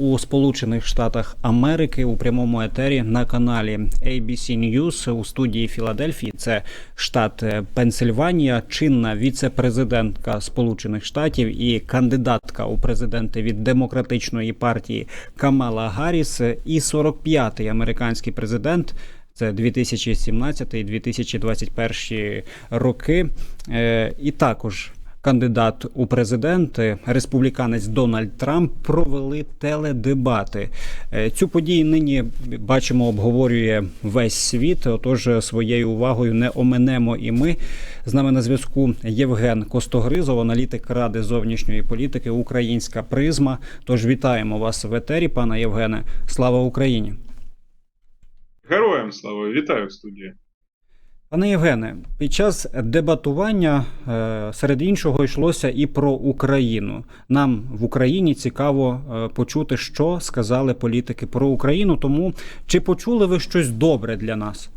у Сполучених Штатах Америки у прямому етері на каналі ABC News у студії Філадельфії. Це штат е, Пенсильванія, чинна віце-президентка Сполучених Штатів і кандидатка у президенти від демократичної партії Камала Гарріс і 45-й американський президент. Це 2017-2021 роки, Е, і також кандидат у президенти, республіканець Дональд Трамп провели теледебати. Е, Цю подію нині бачимо, обговорює весь світ. Отож, своєю увагою не оминемо і ми. З нами на зв'язку Євген Костогризов, аналітик Ради зовнішньої політики Українська призма. Тож вітаємо вас в етері, пане Євгене. Слава Україні! Героям слава, вітаю в студії. Пане Євгене, під час дебатування е, серед іншого йшлося і про Україну. Нам в Україні цікаво е, почути, що сказали політики про Україну. Тому чи почули ви щось добре для нас?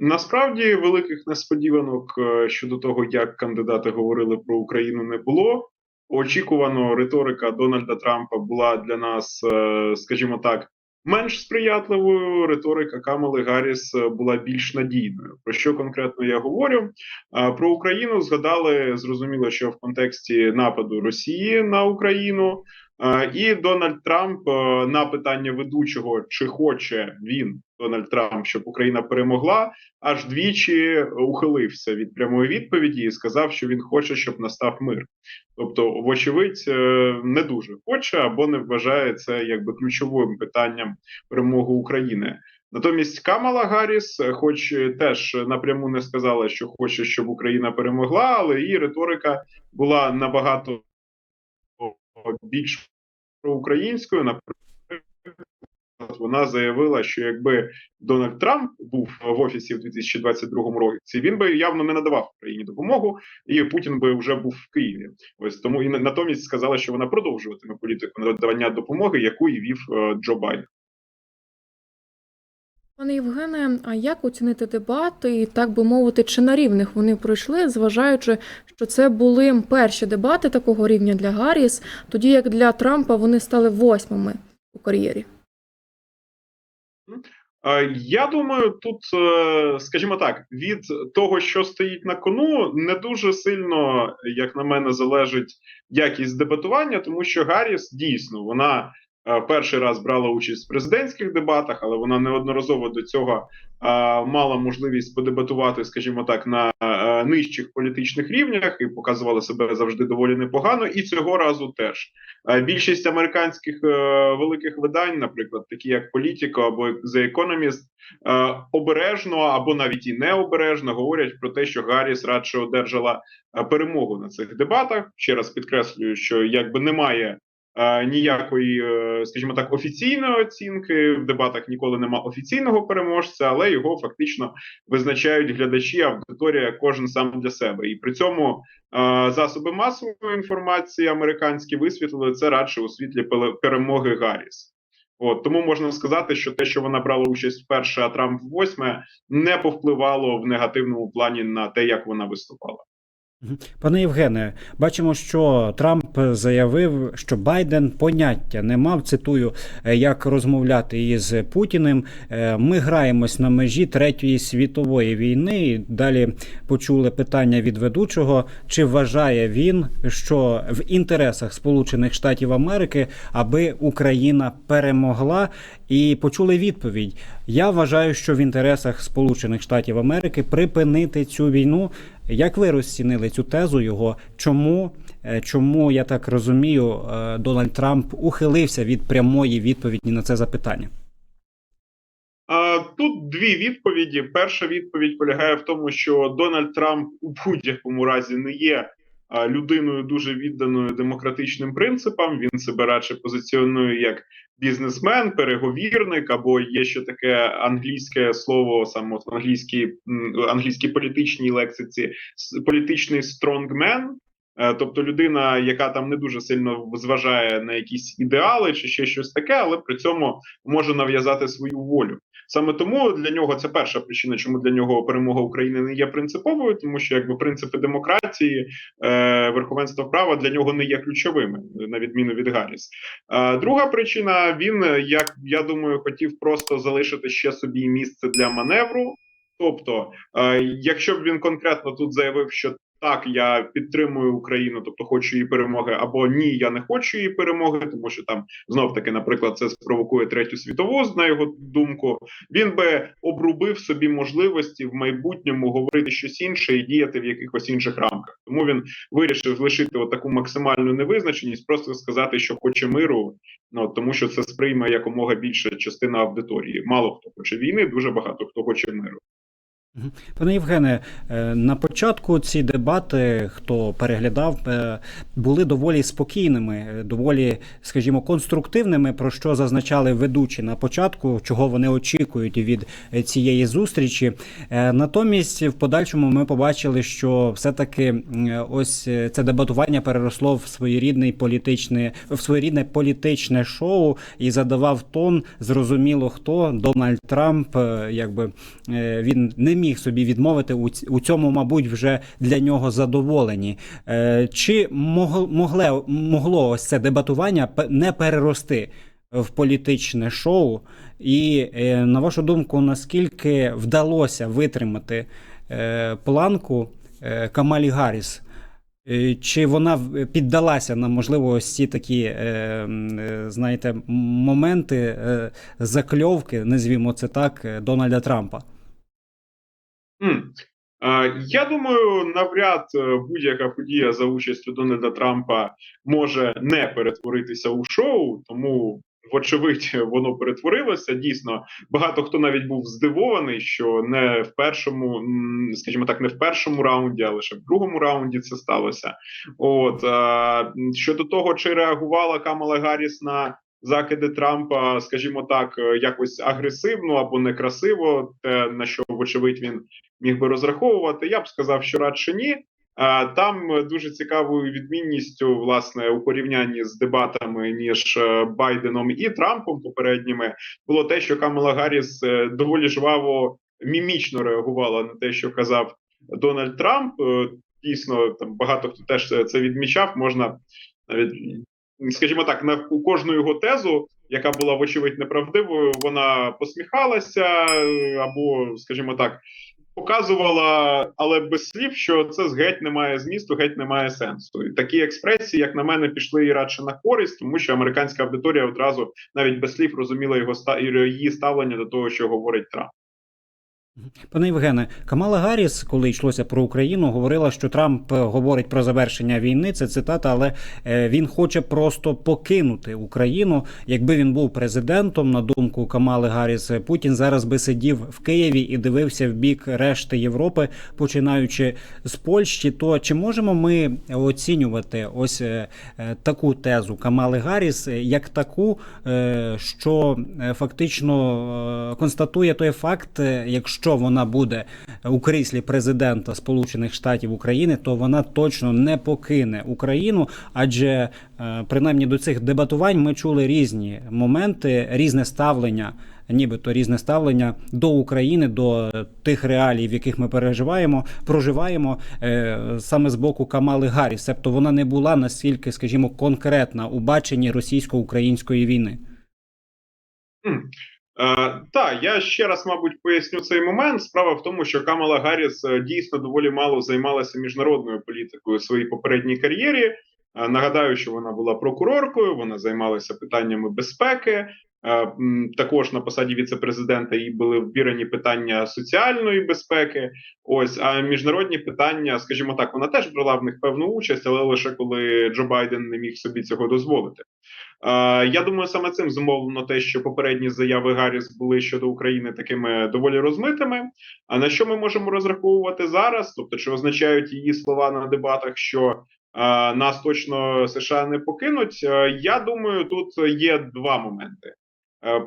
Насправді великих несподіванок е, щодо того, як кандидати говорили про Україну, не було. Очікувано, риторика Дональда Трампа була для нас, скажімо так, менш сприятливою. Риторика Камали Гарріс е, була більш надійною. Про що конкретно я говорю? Е, Про Україну згадали зрозуміло, що в контексті нападу Росії на Україну. Е, І Дональд Трамп е, на питання ведучого, чи хоче він Дональд Трамп, щоб Україна перемогла, аж двічі ухилився від прямої відповіді і сказав, що він хоче, щоб настав мир. Тобто, вочевидь, е, не дуже хоче або не вважає це якби ключовим питанням перемоги України. Натомість Камала Гарріс, хоч теж напряму не сказала, що хоче, щоб Україна перемогла, але її риторика була набагато більш проукраїнською. Наприклад, вона заявила, що якби Дональд Трамп був в офісі в 2022 році, він би явно не надавав Україні допомогу, і Путін би вже був в Києві. Ось тому і натомість сказала, що вона продовжуватиме політику надавання допомоги, яку і вів е, Джо Байден. Пане Євгене, а як оцінити дебати і так би мовити, чи на рівних вони пройшли, зважаючи, що це були перші дебати такого рівня для Гарріс, тоді як для Трампа вони стали восьмими у кар'єрі? Я думаю, тут, е, скажімо так, від того, що стоїть на кону, не дуже сильно, як на мене, залежить якість дебатування, тому що Гарріс дійсно вона перший раз брала участь в президентських дебатах, але вона неодноразово до цього е, мала можливість подебатувати, скажімо так, на е, нижчих політичних рівнях і показувала себе завжди доволі непогано. І цього разу теж Е, більшість американських е, великих видань, наприклад, такі як Політіко або The Economist, е, обережно або навіть і необережно говорять про те, що Гарріс радше одержала е, перемогу на цих дебатах. Ще раз підкреслюю, що якби немає. Е, Ніякої, е, скажімо так, офіційної оцінки в дебатах ніколи нема офіційного переможця, але його фактично визначають глядачі, аудиторія, кожен сам для себе. І при цьому е, засоби масової інформації американські висвітлили це радше у світлі перемоги Гарріс. От тому можна сказати, що те, що вона брала участь вперше, а Трамп восьме, не повпливало в негативному плані на те, як вона виступала. Пане Євгене, бачимо, що Трамп заявив, що Байден поняття не мав. Цитую, е, як розмовляти із Путіним. Е, Ми граємось на межі третьої світової війни. І Далі почули питання від ведучого: чи вважає він, що в інтересах Сполучених Штатів Америки, аби Україна перемогла, і почули відповідь: Я вважаю, що в інтересах Сполучених Штатів Америки припинити цю війну. Як ви розцінили цю тезу його? Чому, е, чому я так розумію, е, Дональд Трамп ухилився від прямої відповіді на це запитання? Тут дві відповіді. Перша відповідь полягає в тому, що Дональд Трамп у будь-якому разі не є людиною дуже відданою демократичним принципам. Він себе радше позиціонує як бізнесмен, переговірник, або є ще таке англійське слово, саме в англійській англійській політичній лексиці, політичний стронгмен. Е, Тобто людина, яка там не дуже сильно зважає на якісь ідеали чи ще щось таке, але при цьому може нав'язати свою волю. Саме тому для нього це перша причина, чому для нього перемога України не є принциповою, тому що якби принципи демократії, е, верховенства права для нього не є ключовими, на відміну від Гарріс. Е, друга причина: він, як я думаю, хотів просто залишити ще собі місце для маневру. Тобто, е, якщо б він конкретно тут заявив, що так, я підтримую Україну, тобто хочу її перемоги, або ні, я не хочу її перемоги, тому що там знов таки, наприклад, це спровокує третю світову, на його думку. Він би обрубив собі можливості в майбутньому говорити щось інше і діяти в якихось інших рамках. Тому він вирішив лишити таку максимальну невизначеність, просто сказати, що хоче миру. Ну тому що це сприйме якомога більша частина аудиторії. Мало хто хоче війни, дуже багато хто хоче миру. Пане Євгене, е, на початку ці дебати, хто переглядав, е, були доволі спокійними, е, доволі, скажімо, конструктивними, про що зазначали ведучі на початку, чого вони очікують від цієї зустрічі. Натомість, в подальшому ми побачили, що все-таки ось це дебатування переросло в своєрідний політичне, в своєрідне політичне шоу і задавав тон. Зрозуміло, хто Дональд Трамп, якби він не міг собі відмовити у, ць- у цьому, мабуть, вже для нього задоволені. Е, Чи могло, могло ось це дебатування не перерости в політичне шоу? І е, на вашу думку, наскільки вдалося витримати е, планку Камалі Гарріс? Чи вона піддалася на можливо ось ці такі, знаєте, моменти закльовки, назвімо це так, Дональда Трампа? Я думаю, навряд е, будь-яка подія за участю Дональда Трампа може не перетворитися у шоу, тому. Вочевидь, воно перетворилося. Дійсно, багато хто навіть був здивований, що не в першому, скажімо так, не в першому раунді, а лише в другому раунді це сталося. От щодо того, чи реагувала Камала Гарріс на закиди Трампа, скажімо так, е, якось агресивно або некрасиво, те на що вочевидь він міг би розраховувати. Я б сказав, що радше ні. А, Там е, дуже цікавою відмінністю, власне, у порівнянні з дебатами між е, Байденом і Трампом попередніми було те, що Камала Гарріс е, доволі жваво мімічно реагувала на те, що казав Дональд Трамп. Е, Дійсно, там багато хто теж це відмічав. Можна навіть, скажімо так, на у кожну його тезу, яка була вочевидь неправдивою, вона посміхалася або, скажімо так, показувала, але без слів, що це геть немає змісту, геть немає сенсу. І такі експресії, як на мене, пішли і радше на користь, тому що американська аудиторія одразу навіть без слів розуміла його її ставлення до того, що говорить Трамп. Пане Євгене, Камала Гарріс, коли йшлося про Україну, говорила, що Трамп е, говорить про завершення війни. Це цитата, але е, він хоче просто покинути Україну. Якби він був президентом, на думку Камали Гарріс, е, Путін зараз би сидів в Києві і дивився в бік решти Європи, починаючи з Польщі. То чи можемо ми оцінювати ось таку тезу Камали Гарріс як таку, що фактично констатує той факт, е, якщо вона буде у кріслі президента Сполучених Штатів України, то вона точно не покине Україну, адже е, принаймні до цих дебатувань ми чули різні моменти, різне ставлення. Нібито різне ставлення до України, до тих реалій, в яких ми переживаємо, проживаємо е, саме з боку Камали Гарріс. Тобто вона не була настільки, скажімо, конкретна у баченні російсько-української війни. Е, так, я ще раз, мабуть, поясню цей момент. Справа в тому, що Камала Гарріс е, дійсно доволі мало займалася міжнародною політикою у своїй попередній кар'єрі. Е, Нагадаю, що вона була прокуроркою, вона займалася питаннями безпеки. Е, Також на посаді віце-президента їй були вбірені питання соціальної безпеки. Ось а міжнародні питання, скажімо так, вона теж брала в них певну участь, але лише коли Джо Байден не міг собі цього дозволити. Е, Я думаю, саме цим зумовлено те, що попередні заяви Гарріс були щодо України такими доволі розмитими. А на що ми можемо розраховувати зараз? Тобто, чи означають її слова на дебатах, що е, нас точно США не покинуть? Е, Я думаю, тут є два моменти.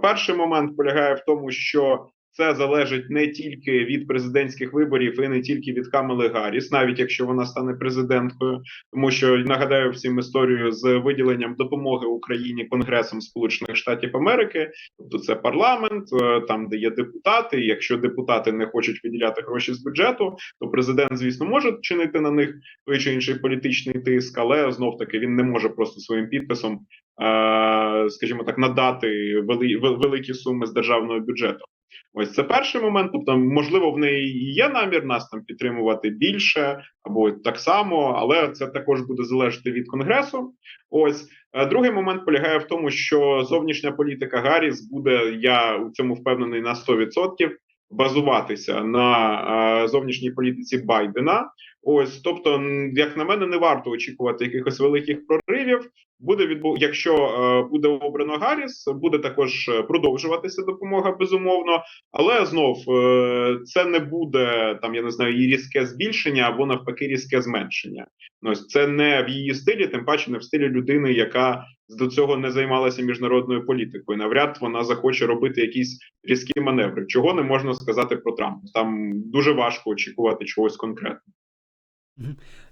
Перший момент полягає в тому, що це залежить не тільки від президентських виборів і не тільки від Камали Гарріс, навіть якщо вона стане президенткою, тому що нагадаю всім історію з виділенням допомоги Україні Конгресом Сполучених Штатів Америки, тобто це парламент, е, там де є депутати. Якщо депутати не хочуть виділяти гроші з бюджету, то президент, звісно, може чинити на них той чи інший політичний тиск, але знов таки він не може просто своїм підписом, е, скажімо так, надати вели, великі суми з державного бюджету. Ось це перший момент. Тобто, можливо, в неї є намір нас там підтримувати більше або так само, але це також буде залежати від конгресу. Ось Е, другий момент полягає в тому, що зовнішня політика Гарріс буде, я у цьому впевнений на 100%, базуватися на е, зовнішній політиці Байдена. Ось, тобто, як на мене, не варто очікувати якихось великих проривів. Буде відбу... якщо е, буде обрано Гарріс, буде також е, продовжуватися допомога безумовно, але знов е, це не буде там, я не знаю, її різке збільшення або навпаки різке зменшення. Ну, ось це не в її стилі, тим паче не в стилі людини, яка до цього не займалася міжнародною політикою. Навряд вона захоче робити якісь різкі маневри, чого не можна сказати про Трампа. Там дуже важко очікувати чогось конкретного.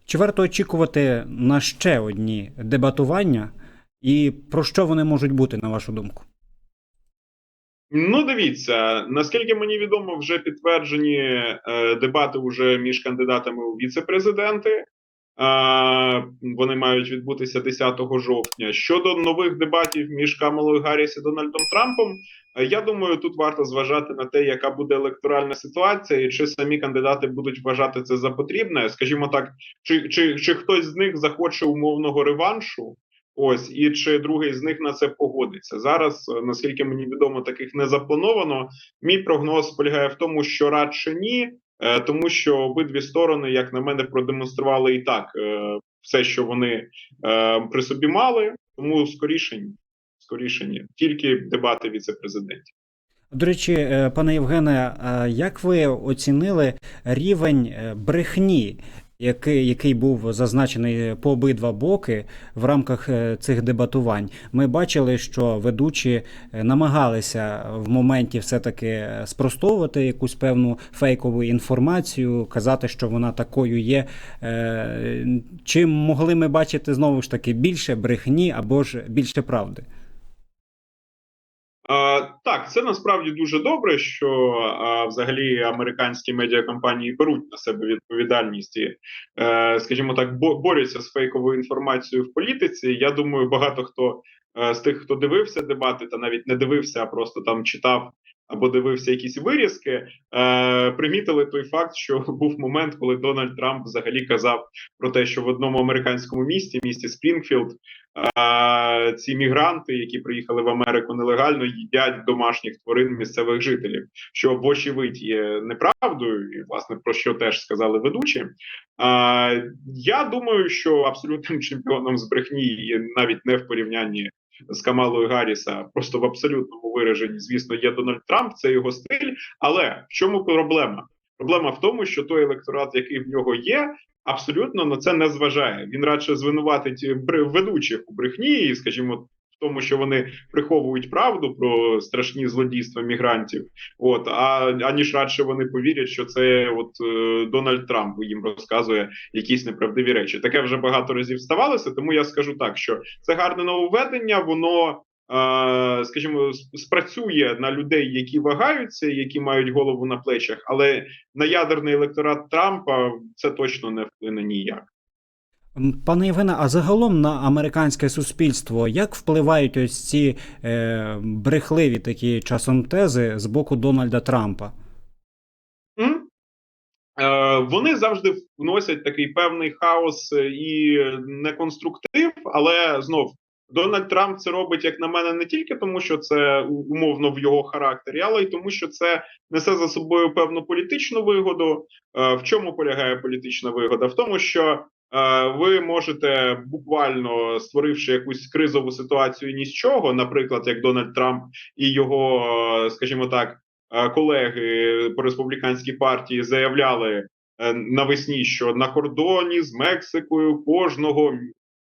Чи варто очікувати на ще одні дебатування, і про що вони можуть бути, на вашу думку? Ну, дивіться, наскільки мені відомо, вже підтверджені е, дебати уже між кандидатами у віце-президенти. Вони мають відбутися 10 жовтня. Щодо нових дебатів між Камалою Гарріс і Дональдом Трампом, е, я думаю, тут варто зважати на те, яка буде електоральна ситуація, і чи самі кандидати будуть вважати це за потрібне. Скажімо так, чи, чи, чи хтось з них захоче умовного реваншу. Ось і чи другий з них на це погодиться зараз. е, Наскільки мені відомо, таких не заплановано. Мій прогноз полягає в тому, що радше ні, тому що обидві сторони, як на мене, продемонстрували і так е, все, що вони е, при собі мали. Тому скоріше ні. Скоріше ні. Тільки дебати віце-президентів. До речі, е, пане Євгене, як ви оцінили рівень е, брехні, який, який був зазначений по обидва боки в рамках е, цих дебатувань? Ми бачили, що ведучі е, намагалися в моменті все-таки е, спростовувати якусь певну фейкову інформацію, казати, що вона такою є. Чи могли ми бачити знову ж таки більше брехні або ж більше правди? Так, це насправді дуже добре, що взагалі американські медіакомпанії беруть на себе відповідальність і, е, скажімо так, бо, борються з фейковою інформацією в політиці. Я думаю, багато хто е, з тих, хто дивився дебати, та навіть не дивився, а просто там читав або дивився якісь вирізки, е, примітили той факт, що був момент, коли Дональд Трамп взагалі казав про те, що в одному американському місті, місті Спрінгфілд, а, ці мігранти, які приїхали в Америку нелегально, їдять домашніх тварин місцевих жителів, що вочевидь є неправдою, і власне про що теж сказали ведучі. А, я думаю, що абсолютним чемпіоном з брехні, навіть не в порівнянні з Камалою Гарріса, просто в абсолютному вираженні, звісно, є Дональд Трамп, це його стиль. Але в чому проблема? Проблема в тому, що той електорат, який в нього є, абсолютно на це не зважає. Він радше звинуватить ведучих у брехні, і, скажімо, в тому, що вони приховують правду про страшні злодійства мігрантів. От а аніж радше вони повірять, що це от е, Дональд Трамп їм розказує якісь неправдиві речі. Таке вже багато разів ставалося. Тому я скажу так, що це гарне нововведення, воно. е, Скажімо, спрацює на людей, які вагаються, які мають голову на плечах, але на ядерний електорат Трампа це точно не вплине ніяк. Пане Євгене, а загалом на американське суспільство як впливають ось ці е, брехливі такі часом тези з боку Дональда Трампа? М? Е, вони завжди вносять такий певний хаос і неконструктив, але знов Дональд Трамп це робить, як на мене, не тільки тому, що це умовно в його характері, але й тому, що це несе за собою певну політичну вигоду. Е, В чому полягає політична вигода? В тому, що е, ви можете буквально створивши якусь кризову ситуацію ні з чого, наприклад, як Дональд Трамп і його, е, скажімо так, е, колеги по республіканській партії заявляли е, навесні, що на кордоні з Мексикою кожного.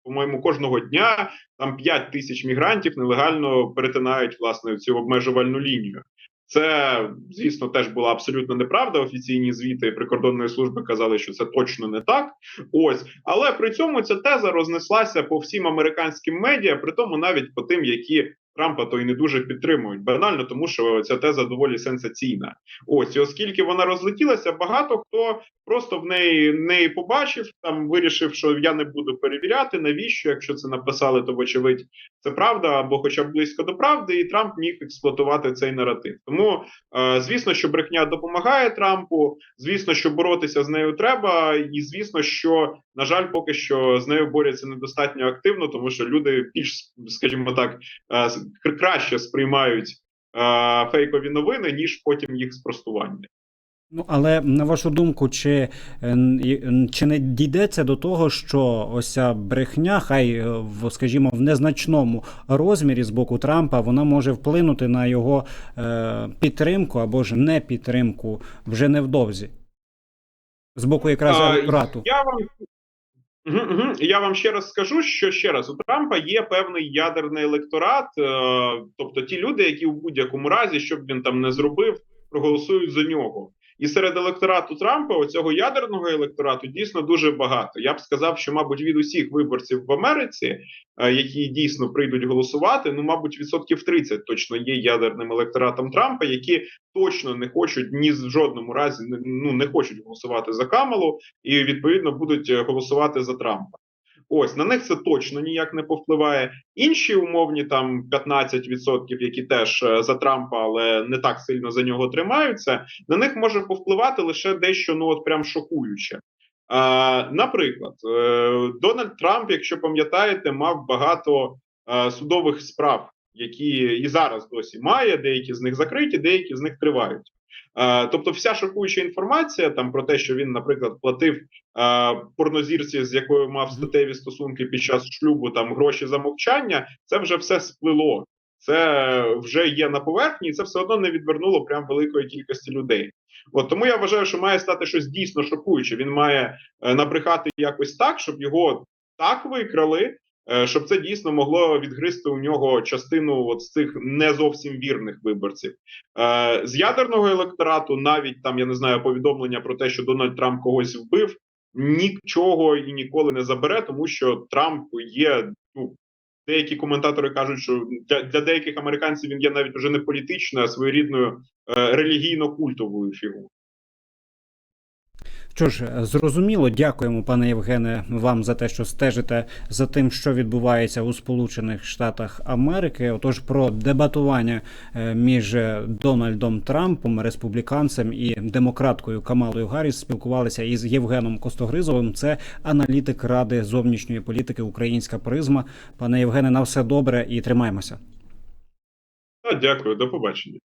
По-моєму, кожного дня там 5 тисяч мігрантів нелегально перетинають власне цю обмежувальну лінію. Це, звісно, теж була абсолютно неправда. Офіційні звіти прикордонної служби казали, що це точно не так. Ось, але при цьому ця теза рознеслася по всім американським медіа, при тому навіть по тим, які Трампа то й не дуже підтримують. Банально, тому що ця теза доволі сенсаційна. Ось і оскільки вона розлетілася, багато хто просто в неї неї побачив, там вирішив, що я не буду перевіряти, навіщо, якщо це написали, то вочевидь це правда або хоча б близько до правди, і Трамп міг експлуатувати цей наратив. Тому е, звісно, що брехня допомагає Трампу. Звісно, що боротися з нею треба, і звісно, що на жаль, поки що з нею борються недостатньо активно, тому що люди більш, скажімо так, е, краще сприймають е, фейкові новини ніж потім їх спростування. Ну, але на вашу думку, чи, е, чи не дійдеться до того, що ось ця брехня, хай е, в, скажімо, в незначному розмірі з боку Трампа, вона може вплинути на його е, підтримку або ж не підтримку вже невдовзі? З боку якраз А. Я вам я вам ще раз скажу, що ще раз у Трампа є певний ядерний електорат, е, тобто ті люди, які в будь-якому разі, що б він там не зробив, проголосують за нього. І серед електорату Трампа, оцього ядерного електорату, дійсно дуже багато. Я б сказав, що, мабуть, від усіх виборців в Америці, е, які дійсно прийдуть голосувати, ну, мабуть, відсотків 30 точно є ядерним електоратом Трампа, які точно не хочуть ні в жодному разі ну, не хочуть голосувати за Камалу, і відповідно будуть е, голосувати за Трампа. Ось на них це точно ніяк не повпливає. Інші умовні там 15%, які теж е, за Трампа, але не так сильно за нього тримаються. На них може повпливати лише дещо ну от прям шокуюче. Наприклад, е, Дональд Трамп, якщо пам'ятаєте, мав багато е, судових справ, які і зараз досі має. Деякі з них закриті, деякі з них тривають. Е, Тобто, вся шокуюча інформація там про те, що він, наприклад, платив е, порнозірці, з якою мав статеві стосунки під час шлюбу, там гроші за мовчання, це вже все сплило. Це вже є на поверхні, і це все одно не відвернуло прям великої кількості людей. От тому я вважаю, що має стати щось дійсно шокуюче. Він має е, набрехати якось так, щоб його так викрали, щоб це дійсно могло відгризти у нього частину от з цих не зовсім вірних виборців. Е, з ядерного електорату, навіть там я не знаю повідомлення про те, що Дональд Трамп когось вбив, нічого і ніколи не забере, тому що Трамп є. Ну деякі коментатори кажуть, що для, для деяких американців він є навіть вже не політичною, а своєрідною е, релігійно-культовою фігурою. Що ж, зрозуміло, дякуємо, пане Євгене, вам за те, що стежите за тим, що відбувається у Сполучених Штатах Америки. Отож, про дебатування е, між Дональдом Трампом, республіканцем і демократкою Камалою Гарріс спілкувалися із Євгеном Костогризовим. Це аналітик Ради зовнішньої політики Українська призма. Пане Євгене, на все добре і тримаємося. Дякую, до побачення.